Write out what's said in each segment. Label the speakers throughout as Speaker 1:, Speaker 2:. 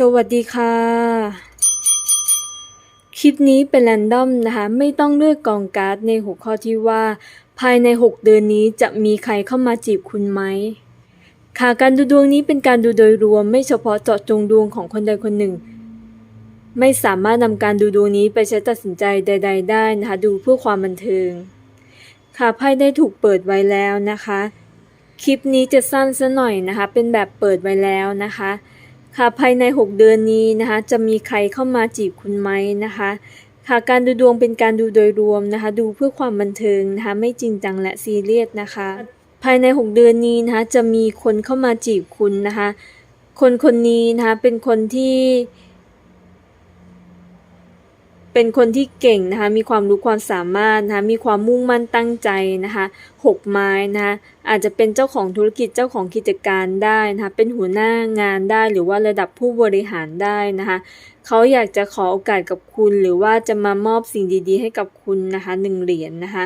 Speaker 1: สวัสดีค่ะ คลิปนี้เป็นแรนดอมนะคะ ไม่ต้องเลือกกองการ์ดในหัวข้อที่ว่า ภายใน 6 เดือนนี้จะมีใครเข้ามาจีบคุณไหม ค่ะการดูดวงนี้เป็นการดูโดยรวม ไม่เฉพาะเจาะจงดวงของคนใดคนหนึ่ง ไม่สามารถนำการดูดวงนี้ไปใช้ตัดสินใจใด ๆ ได้นะคะ ดูเพื่อความบันเทิง ค่ะไพ่ได้ถูกเปิดไว้แล้วนะคะ คลิปนี้จะสั้นซะหน่อยนะคะ เป็นแบบเปิดไว้แล้วนะคะ ค่ะภายใน 6 เดือนนี้นะคะจะมีใครเข้ามาจีบคุณไหมนะคะค่ะการดูดวงเป็นการดูโดยรวมนะคะ ดูเพื่อความบันเทิงนะคะไม่จริงจังและซีเรียสนะคะ ภายใน 6 เดือนนี้นะคะจะมีคนเข้ามาจีบคุณนะคะ คนคนนี้นะคะเป็นคนที่ เป็นคนที่เก่งนะคะ มีความรู้ความสามารถนะคะ มีความมุ่งมั่นตั้งใจนะคะหกไม้นะคะอาจจะเป็นเจ้าของธุรกิจเจ้าของกิจการได้นะคะ เป็นหัวหน้างานได้หรือว่าระดับผู้บริหารได้นะคะเขาอยากจะขอโอกาสกับคุณ หรือว่าจะมามอบสิ่งดี ๆ ให้กับคุณนะคะหนึ่งเหรียญนนะคะ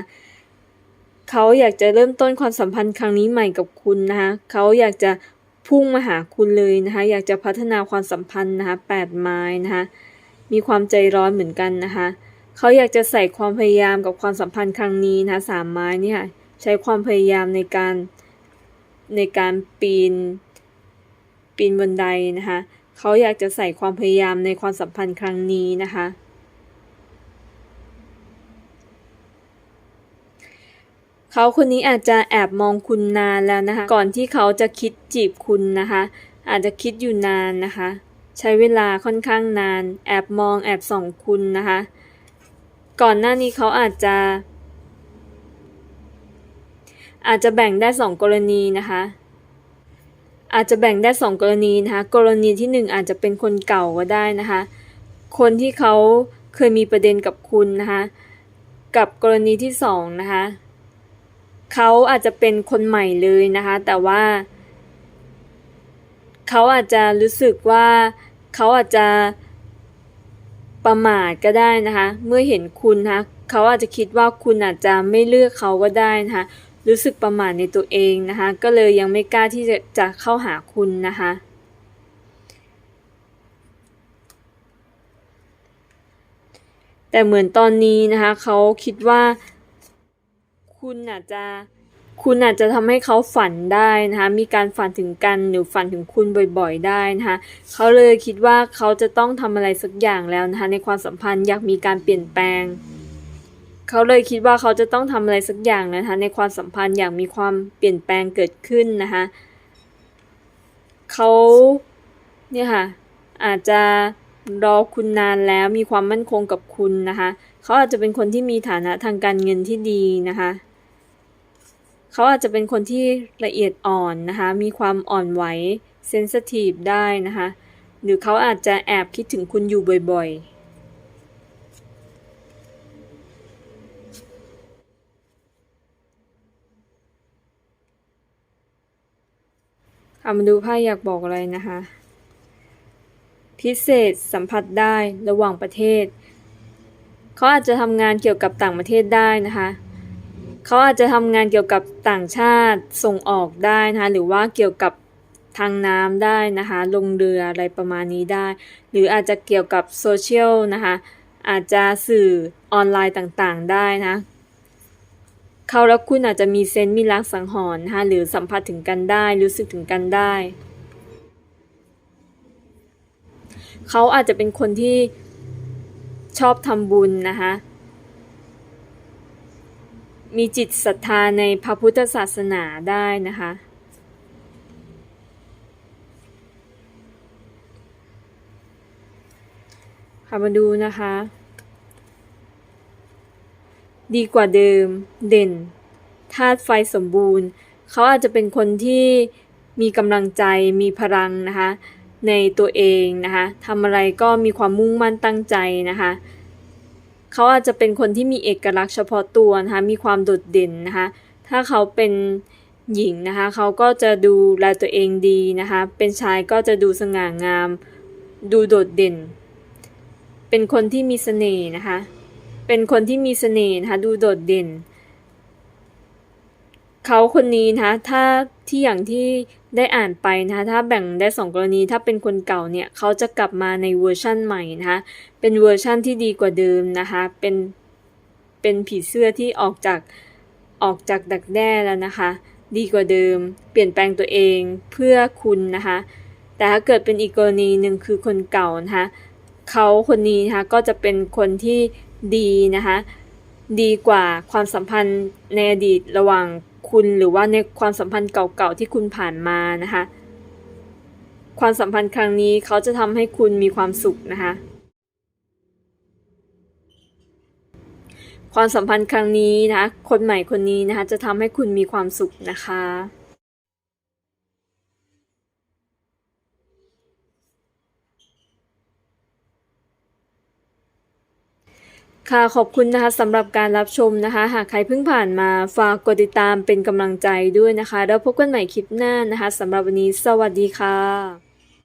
Speaker 1: เขาอยากจะเริ่มต้นความสัมพันธ์ครั้งนี้ใหม่กับคุณนะคะเขาอยากจะพุ่งมาหาคุณเลยนะคะ อยากจะพัฒนาความสัมพันธ์นะคะแปดไม้นะคะ มีความใจร้อนเหมือนกันนะคะ เขาอยากจะใส่ความพยายามกับความสัมพันธ์ครั้งนี้นะสามไม้เนี่ยใช้ความพยายามในการในการปีน ปีนบันไดนะคะเขาอยากจะใส่ความพยายามในความสัมพันธ์ครั้งนี้นะคะเขาคนนี้อาจจะแอบมองคุณนานแล้วนะคะ ก่อนที่เขาจะคิดจีบคุณนะคะ อาจจะคิดอยู่นานนะคะ ใช้เวลาค่อนข้างนาน แอบมองแอบส่องคุณนะคะ ก่อนหน้านี้เขาอาจจะ อาจจะแบ่งได้สองกรณีนะคะอาจจะแบ่งได้สองกรณีนะคะ กรณีที่หนึ่งอาจจะเป็นคนเก่าก็ได้นะคะ คนที่เขาเคยมีประเด็นกับคุณนะคะ กับกรณีที่สองนะคะเขาอาจจะเป็นคนใหม่เลยนะคะ แต่ว่า เขาอาจจะรู้สึกว่า เขาอาจจะประมาทก็ได้นะคะ เมื่อเห็นคุณนะคะเขาอาจจะคิดว่าคุณอาจจะไม่เลือกเขาก็ได้นะคะ รู้สึกประมาทในตัวเองนะคะ ก็เลยยังไม่กล้าที่จะจะเข้าหาคุณนะคะแต่เหมือนตอนนี้นะคะ เขาคิดว่าคุณอาจจะ คุณอาจจะทำให้เขาฝันได้นะคะมีการฝันถึงกันหรือฝันถึงคุณบ่อยๆ ได้นะคะเขาเลยคิดว่าเขาจะต้องทำอะไรสักอย่างแล้วนะคะในความสัมพันธ์อยากมีการเปลี่ยนแปลงเขาเลยคิดว่าเขาจะต้องทำอะไรสักอย่างนะคะในความสัมพันธ์อยากมีความเปลี่ยนแปลงเกิดขึ้นนะคะเขาเนี่ยค่ะอาจจะรอคุณนานแล้วมีความมั่นคงกับคุณนะคะเขาอาจจะเป็นคนที่มีฐานะทางการเงินที่ดีนะคะ เขาอาจจะเป็นคนที่ละเอียดอ่อนนะคะ มีความอ่อนไหวเซนสทีฟได้นะคะ หรือเขาอาจจะแอบคิดถึงคุณอยู่บ่อยๆเอามาดูไพ่อยากบอกอะไรนะคะ พิเศษสัมผัสได้ระหว่างประเทศ เขาอาจจะทำงานเกี่ยวกับต่างประเทศได้นะคะ เขาอาจจะทำงานเกี่ยวกับต่างชาติส่งออกได้นะคะหรือว่าเกี่ยวกับทางน้ำได้นะคะลงเรืออะไรประมาณนี้ได้ หรืออาจจะเกี่ยวกับโซเชียลนะคะอาจจะสื่อออนไลน์ต่างๆได้นะเขาและคุณอาจจะมีเซนต์มีรักสังหรณ์นะคะหรือสัมผัสถึงกันได้ รู้สึกถึงกันได้ เขาอาจจะเป็นคนที่ชอบทำบุญนะคะ มีจิตศรัทธาในพระพุทธศาสนาได้นะคะ ค่ะมาดูนะคะ ดีกว่าเดิมเด่นธาตุไฟสมบูรณ์ เขาอาจจะเป็นคนที่มีกำลังใจมีพลังนะคะ ในตัวเองนะคะทำอะไรก็มีความมุ่งมั่นตั้งใจนะคะ เขาอาจจะเป็นคนที่มีเอกลักษณ์เฉพาะตัวนะคะมีความโดดเด่นนะคะถ้าเขาเป็นหญิงนะคะเขาก็จะดูแลตัวเองดีนะคะเป็นชายก็จะดูสง่างาม ดูโดดเด่น เป็นคนที่มีเสน่ห์นะคะเป็นคนที่มีเสน่ห์นะคะดูโดดเด่น เขาคนนี้นะคะถ้าที่อย่างที่ ได้อ่านไปนะคะถ้าแบ่งได้สองกรณีถ้าเป็นคนเก่าเนี่ยเขาจะกลับมาในเวอร์ชั่นใหม่นะคะเป็นเวอร์ชั่นที่ดีกว่าเดิมนะคะเป็นเป็นผีเสื้อที่ออกจากออกจากดักแด้แล้วนะคะ ดีกว่าเดิม เปลี่ยนแปลงตัวเองเพื่อคุณนะคะแต่ถ้าเกิดเป็นอีกกรณีหนึ่งคือคนเก่านะคะเขาคนนี้นะคะก็จะเป็นคนที่ดีนะคะดีกว่าความสัมพันธ์ในอดีตระหว่าง คุณหรือว่าในความสัมพันธ์เก่าๆที่คุณผ่านมานะคะ ความสัมพันธ์ครั้งนี้เขาจะทำให้คุณมีความสุขนะคะ ความสัมพันธ์ครั้งนี้นะคนใหม่คนนี้นะคะจะทำให้คุณมีความสุขนะคะ ค่ะขอบคุณนะคะสำหรับการรับชมนะคะ หากใครเพิ่งผ่านมาฝากกดติดตามเป็นกำลังใจด้วยนะคะ แล้วพบกันใหม่คลิปหน้านะคะสำหรับวันนี้สวัสดีค่ะ